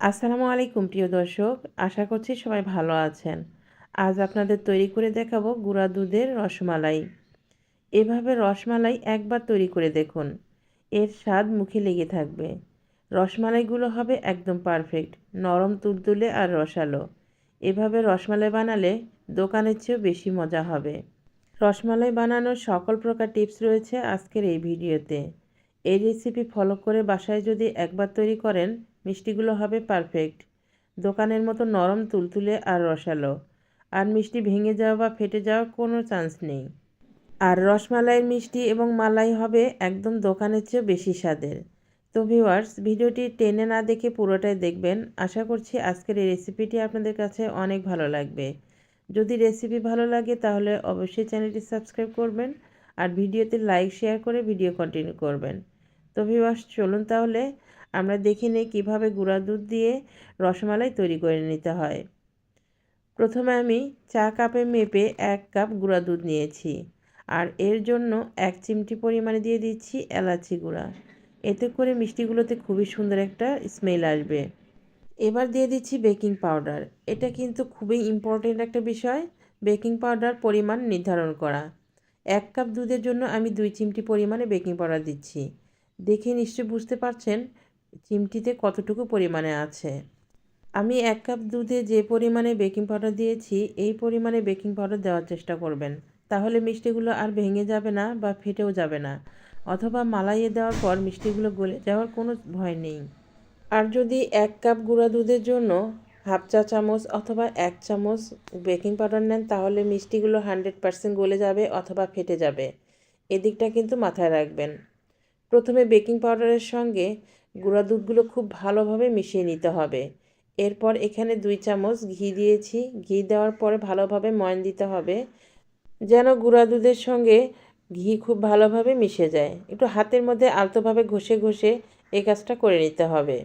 আসসালামু আলাইকুম, প্রিয় দর্শক। আশা করছি সবাই ভালো আছেন। আজ আপনাদের তৈরি করে দেখাবো গুঁড়া দুধের রসমালাই। এভাবে রসমালাই একবার তৈরি করে দেখুন। এর স্বাদ মুখে লেগে থাকবে। রসমালাইগুলো হবে একদম পারফেক্ট, নরম তুলতুলে আর রসালো। এভাবে রসমালাই বানালে দোকানের চেয়েও বেশি মজা হবে। রসমালাই বানানোর সকল প্রকার টিপস রয়েছে আজকের এই ভিডিওতে। এই রেসিপি ফলো করে বাসায় যদি একবার তৈরি করেন মিষ্টিগুলো হবে পারফেক্ট দোকানের মতো নরম তুলতুলে আর রসালো। আর মিষ্টি ভেঙে যাওয়া বা ফেটে যাওয়ার কোনো চান্স নেই। আর রসমালাইয়ের মিষ্টি এবং মালাই হবে একদম দোকানের চেয়েও বেশি স্বাদের। তো ভিউয়ার্স ভিডিওটি টেনে না দেখে পুরোটাই দেখবেন। আশা করছি আজকের এই রেসিপিটি আপনাদের কাছে অনেক ভালো লাগবে। যদি রেসিপি ভালো লাগে তাহলে অবশ্যই চ্যানেলটি সাবস্ক্রাইব করবেন আর ভিডিওতে লাইক শেয়ার করে ভিডিও কন্টিনিউ করবেন। তো ভিউয়ার্স চলুন তাহলে আমরা দেখে নিই কীভাবে গুঁড়া দুধ দিয়ে রসমালাই তৈরি করে নিতে হয়। প্রথমে আমি চা কাপে মেপে এক কাপ গুঁড়া দুধ নিয়েছি আর এর জন্য এক চিমটি পরিমাণে দিয়ে দিচ্ছি এলাচি গুঁড়া। এতে করে মিষ্টিগুলোতে খুবই সুন্দর একটা স্মেল আসবে। এবার দিয়ে দিচ্ছি বেকিং পাউডার। এটা কিন্তু খুবই ইম্পর্টেন্ট একটা বিষয়। বেকিং পাউডার পরিমাণ নির্ধারণ করা। এক কাপ দুধের জন্য আমি দুই চিমটি পরিমাণে বেকিং পাউডার দিচ্ছি। দেখে নিশ্চয় বুঝতে পারছেন চিমটিতে কতটুকু পরিমাণে আছে? আমি এক কাপ দুধে যে পরিমাণে বেকিং পাউডার দিয়েছি, এই পরিমাণে বেকিং পাউডার দেওয়ার চেষ্টা করবেন। তাহলে মিষ্টিগুলো আর ভেঙে যাবে না বা ফেটেও যাবে না। অথবা মালাইয়ে দেওয়ার পর মিষ্টিগুলো গলে যাওয়ার কোনো ভয় নেই। আর যদি এক কাপ গুঁড়া দুধের জন্য হাফ চা চামচ অথবা এক চামচ বেকিং পাউডার নেন, তাহলে মিষ্টিগুলো হান্ড্রেড পারসেন্ট গলে যাবে অথবা ফেটে যাবে। এদিকটা কিন্তু মাথায় রাখবেন। প্রথমে বেকিং পাউডারের সঙ্গে গুঁড়া দুধগুলো খুব ভালোভাবে মিশিয়ে নিতে হবে। এরপর এখানে দুই চামচ ঘি দিয়েছি। ঘি দেওয়ার পরে ভালোভাবে ময়ন দিতে হবে, যেন গুঁড়া দুধের সঙ্গে ঘি খুব ভালোভাবে মিশে যায়। একটু হাতের মধ্যে আলতোভাবে ঘষে ঘষে এই কাজটা করে নিতে হবে।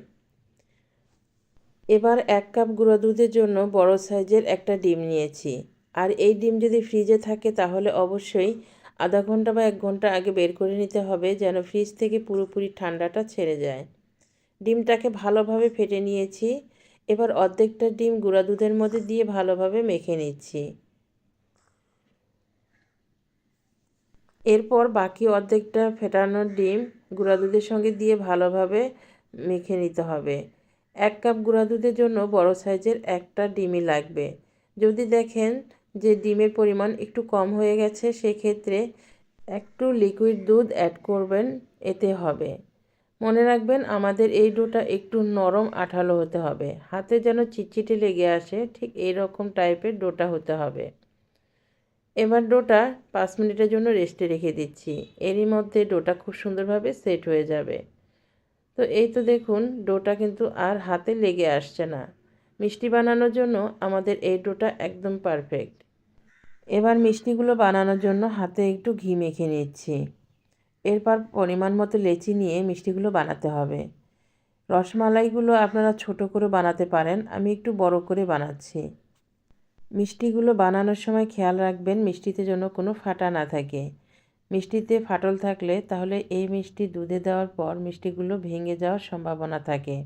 এবার এক কাপ গুঁড়া দুধের জন্য বড় সাইজের একটা ডিম নিয়েছি। আর এই ডিম যদি ফ্রিজে থাকে তাহলে অবশ্যই আধা ঘণ্টা বা এক ঘণ্টা আগে বের করে নিতে হবে, যেন ফ্রিজ থেকে পুরোপুরি ঠান্ডাটা ছেড়ে যায়। ডিমটাকে ভালোভাবে ফেটে নিয়েছি। এবার অর্ধেকটা ডিম গুঁড়া দুধের মধ্যে দিয়ে ভালোভাবে মেখে নিচ্ছি। এরপর বাকি অর্ধেকটা ফেটানোর ডিম গুঁড়া দুধের সঙ্গে দিয়ে ভালোভাবে মেখে নিতে হবে। এক কাপ গুঁড়া দুধের জন্য বড় সাইজের একটা ডিমই লাগবে। যদি দেখেন যে ডিমের পরিমাণ একটু কম হয়ে গেছে, সেক্ষেত্রে একটু লিকুইড দুধ অ্যাড করবেন, এতে হবে। মনে রাখবেন, আমাদের এই ডোটা একটু নরম আঠালো হতে হবে। হাতে যেন চিটচিটে লেগে আসে, ঠিক এই রকম টাইপের ডোটা হতে হবে। এবার ডোটা পাঁচ মিনিটের জন্য রেস্টে রেখে দিচ্ছি। এরই মধ্যে ডোটা খুব সুন্দরভাবে সেট হয়ে যাবে। তো এই তো দেখুন, ডোটা কিন্তু আর হাতে লেগে আসছে না। মিষ্টি বানানোর জন্য আমাদের এই ডোটা একদম পারফেক্ট। এবার মিষ্টিগুলো বানানোর জন্য হাতে একটু ঘি মেখে নিচ্ছি। এরপর পরিমাণ মতো লেচি নিয়ে মিষ্টিগুলো বানাতে হবে। রসমালাইগুলো আপনারা ছোট করে বানাতে পারেন, আমি একটু বড় করে বানাচ্ছি। মিষ্টিগুলো বানানোর সময় খেয়াল রাখবেন, মিষ্টিতে যেন কোনো ফাটা না থাকে। মিষ্টিতে ফাটল থাকলে তাহলে এই মিষ্টি দুধে দেওয়ার পর মিষ্টিগুলো ভেঙে যাওয়ার সম্ভাবনা থাকে।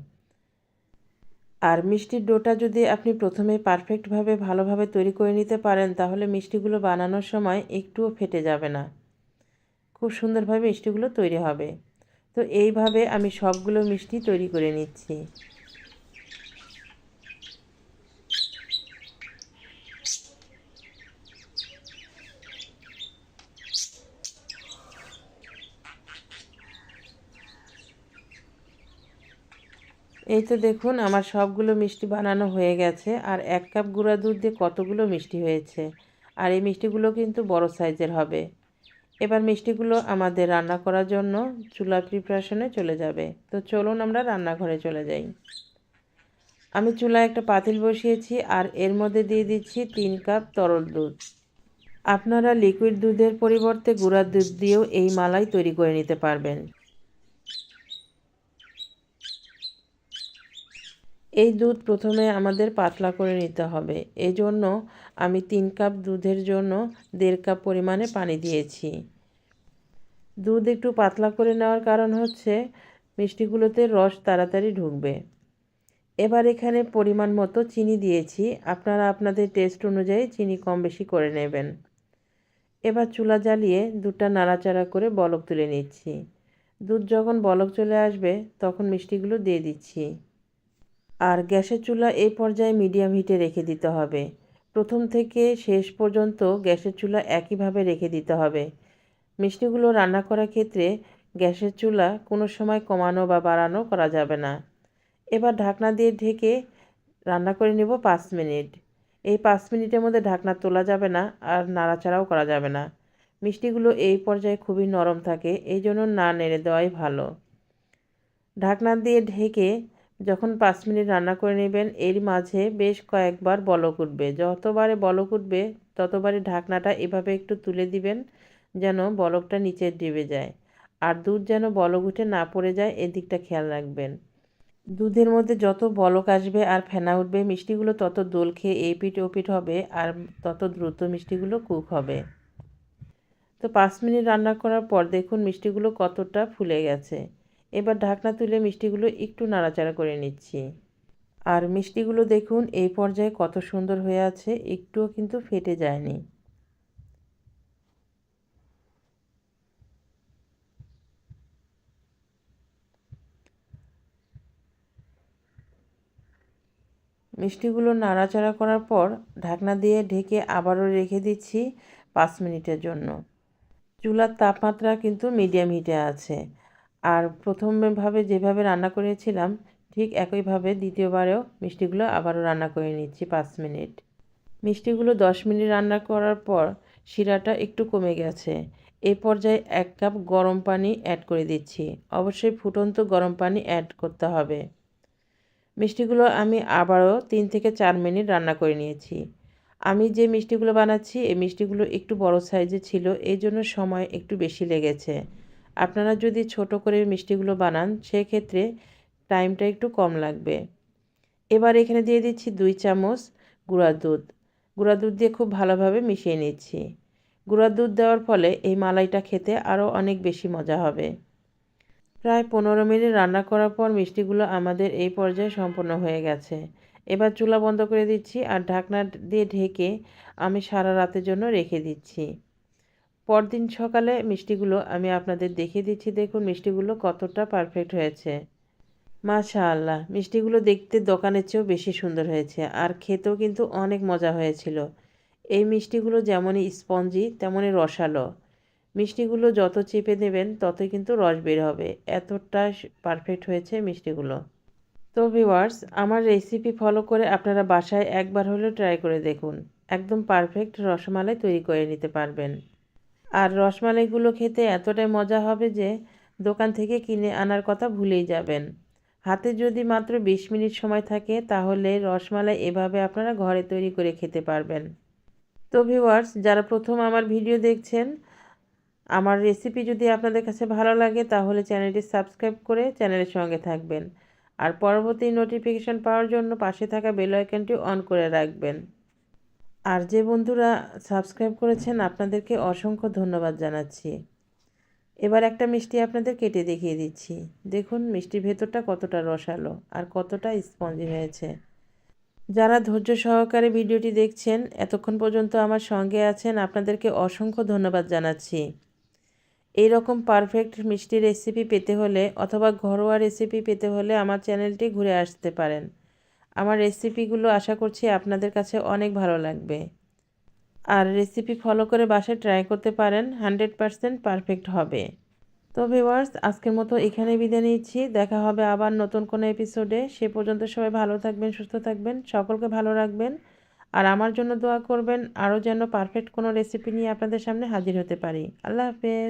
আর মিষ্টির ডোটা যদি আপনি প্রথমে পারফেক্টভাবে ভালোভাবে তৈরি করে নিতে পারেন, তাহলে মিষ্টিগুলো বানানোর সময় একটুও ফেটে যাবে না। খুব সুন্দরভাবে মিষ্টিগুলো তৈরি হবে। তো এইভাবে আমি সবগুলো মিষ্টি তৈরি করে নিচ্ছি। এই তো দেখুন, আমার সবগুলো মিষ্টি বানানো হয়ে গেছে আর এক কাপ গুঁড়া দুধ দিয়ে কতগুলো মিষ্টি হয়েছে। আর এই মিষ্টিগুলো কিন্তু বড় সাইজের হবে। এবার মিষ্টিগুলো আমাদের রান্না করার জন্য চুলা প্রিপারেশনে চলে যাবে। তো চলুন আমরা রান্নাঘরে চলে যাই। আমি চুলায় একটা পাতিল বসিয়েছি আর এর মধ্যে দিয়ে দিচ্ছি তিন কাপ তরল দুধ। আপনারা লিকুইড দুধের পরিবর্তে গুঁড়ার দুধ দিয়েও এই মালাই তৈরি করে নিতে পারবেন। এই দুধ প্রথমে আমাদের পাতলা করে নিতে হবে। এই জন্য আমি তিন কাপ দুধের জন্য দেড় কাপ পরিমাণে পানি দিয়েছি। দুধ একটু পাতলা করে নেওয়ার কারণ হচ্ছে মিষ্টিগুলোতে রস তাড়াতাড়ি ঢুকবে। এবার এখানে পরিমাণ মতো চিনি দিয়েছি। আপনারা আপনাদের টেস্ট অনুযায়ী চিনি কম বেশি করে নেবেন। এবার চুলা জ্বালিয়ে দুধটা নাড়াচাড়া করে বলক তুলে নিচ্ছি। দুধ যখন বলক চলে আসবে, তখন মিষ্টিগুলো দিয়ে দিচ্ছি। আর গ্যাসের চুলা এই পর্যায়ে মিডিয়াম হিটে রেখে দিতে হবে। প্রথম থেকে শেষ পর্যন্ত গ্যাসের চুলা একইভাবে রেখে দিতে হবে। মিষ্টিগুলো রান্না করার ক্ষেত্রে গ্যাসের চুলা কোনো সময় কমানো বা বাড়ানো করা যাবে না। এবার ঢাকনা দিয়ে ঢেকে রান্না করে নেব পাঁচ মিনিট। এই পাঁচ মিনিটের মধ্যে ঢাকনা তোলা যাবে না আর নাড়াচাড়াও করা যাবে না। মিষ্টিগুলো এই পর্যায়ে খুবই নরম থাকে, এই জন্য না নেড়ে দেওয়াই ভালো। ঢাকনা দিয়ে ঢেকে যখন পাঁচ মিনিট রান্না করে নেবেন, এর মাঝে বেশ কয়েকবার বলক উঠবে। যতবারে বলক উঠবে, ততবারে ঢাকনাটা এভাবে একটু তুলে দিবেন যেন বলকটা নিচে ডেবে যায়। আর দুধ যেন বলক উঠে না পড়ে যায়, এদিকটা খেয়াল রাখবেন। দুধের মধ্যে যত বলক আসবে আর ফেনা উঠবে, মিষ্টিগুলো তত দোল খেয়ে এই পিঠ ও পিঠ হবে আর তত দ্রুত মিষ্টিগুলো কুক হবে। তো পাঁচ মিনিট রান্না করার পর দেখুন মিষ্টিগুলো কতটা ফুলে গেছে। এবার ঢাকনা তুলে মিষ্টিগুলো একটু নাড়াচাড়া করে নিচ্ছি। আর মিষ্টিগুলো দেখুন, এই পর্যায়ে কত সুন্দর হয়ে আছে, একটুও কিন্তু ফেটে যায়নি। মিষ্টিগুলো নাড়াচাড়া করার পর ঢাকনা দিয়ে ঢেকে আবারও রেখে দিচ্ছি পাঁচ মিনিটের জন্য। চুলার তাপমাত্রা কিন্তু মিডিয়াম হিটে আছে। আর প্রথমভাবে যেভাবে রান্না করেছিলাম, ঠিক একইভাবে দ্বিতীয়বারেও মিষ্টিগুলো আবারও রান্না করে নিচ্ছি পাঁচ মিনিট। মিষ্টিগুলো দশ মিনিট রান্না করার পর শিরাটা একটু কমে গেছে। এই পর্যায়ে এক কাপ গরম পানি অ্যাড করে দিচ্ছি। অবশ্যই ফুটন্ত গরম পানি অ্যাড করতে হবে। মিষ্টিগুলো আমি আবারও তিন থেকে চার মিনিট রান্না করে নিয়েছি। আমি যে মিষ্টিগুলো বানাচ্ছি, এই মিষ্টিগুলো একটু বড় সাইজে ছিল এই জন্য সময় একটু বেশি লেগেছে। আপনারা যদি ছোট করে মিষ্টিগুলো বানান, সেক্ষেত্রে টাইমটা একটু কম লাগবে। এবার এখানে দিয়ে দিচ্ছি দুই চামচ গুঁড়া দুধ। গুঁড়া দুধ দিয়ে খুব ভালোভাবে মিশিয়ে নিচ্ছি। গুঁড়া দুধ দেওয়ার ফলে এই মালাইটা খেতে আরও অনেক বেশি মজা হবে। প্রায় পনেরো মিনিট রান্না করার পর মিষ্টিগুলো আমাদের এই পর্যায়ে সম্পন্ন হয়ে গেছে। এবার চুলা বন্ধ করে দিচ্ছি আর ঢাকনা দিয়ে ঢেকে আমি সারা রাতের জন্য রেখে দিচ্ছি। পরদিন সকালে মিষ্টিগুলো আমি আপনাদের দেখিয়ে দিচ্ছি। দেখুন, মিষ্টিগুলো কতটা পারফেক্ট হয়েছে। মাশাআল্লাহ, মিষ্টিগুলো দেখতে দোকানের চেয়েও বেশি সুন্দর হয়েছে আর খেতেও কিন্তু অনেক মজা হয়েছিল। এই মিষ্টিগুলো যেমনই স্পঞ্জি, তেমনই রসালো। মিষ্টিগুলো যত চেপে দেবেন ততই কিন্তু রস বের হবে। এতটা পারফেক্ট হয়েছে মিষ্টিগুলো। তো ভিওয়ার্স আমার রেসিপি ফলো করে আপনারা বাসায় একবার হলেও ট্রাই করে দেখুন। একদম পারফেক্ট রসমালাই তৈরি করে নিতে পারবেন। আর রসমালাইগুলো খেতে এতটাই মজা হবে যে দোকান থেকে কিনে আনার কথা ভুলেই যাবেন। হাতে যদি মাত্র বিশ মিনিট সময় থাকে, তাহলে রসমালাই এভাবে আপনারা ঘরে তৈরি করে খেতে পারবেন। তো ভিওয়ার্স যারা প্রথম আমার ভিডিও দেখছেন, আমার রেসিপি যদি আপনাদের কাছে ভালো লাগে, তাহলে চ্যানেলটি সাবস্ক্রাইব করে চ্যানেলের সঙ্গে থাকবেন। আর পরবর্তী নোটিফিকেশান পাওয়ার জন্য পাশে থাকা বেল আইকনটি অন করে রাখবেন। আর যে বন্ধুরা সাবস্ক্রাইব করেছেন, আপনাদেরকে অসংখ্য ধন্যবাদ জানাচ্ছি। এবার একটা মিষ্টি আপনাদের কেটে দেখিয়ে দিচ্ছি। দেখুন মিষ্টির ভেতরটা কতটা রসালো আর কতটা স্পঞ্জি হয়েছে। যারা ধৈর্য সহকারে ভিডিওটি দেখছেন, এতক্ষণ পর্যন্ত আমার সঙ্গে আছেন, আপনাদেরকে অসংখ্য ধন্যবাদ জানাচ্ছি। এই রকম পারফেক্ট মিষ্টি রেসিপি পেতে হলে অথবা ঘরোয়া রেসিপি পেতে হলে আমার চ্যানেলটি ঘুরে আসতে পারেন। আমার রেসিপিগুলো আশা করছি আপনাদের কাছে অনেক ভালো লাগবে। আর রেসিপি ফলো করে বাসায় ট্রাই করতে পারেন হান্ড্রেড পারসেন্ট পারফেক্ট হবে। তো ভিওয়ার্স আজকের মতো এখানেই বিদায় নিচ্ছি। দেখা হবে আবার নতুন কোনো এপিসোডে সে পর্যন্ত সবাই ভালো থাকবেন, সুস্থ থাকবেন, সকলকে ভালো রাখবেন। আর আমার জন্য দোয়া করবেন, আরও যেন পারফেক্ট কোনো রেসিপি নিয়ে আপনাদের সামনে হাজির হতে পারি। আল্লাহ হাফেজ।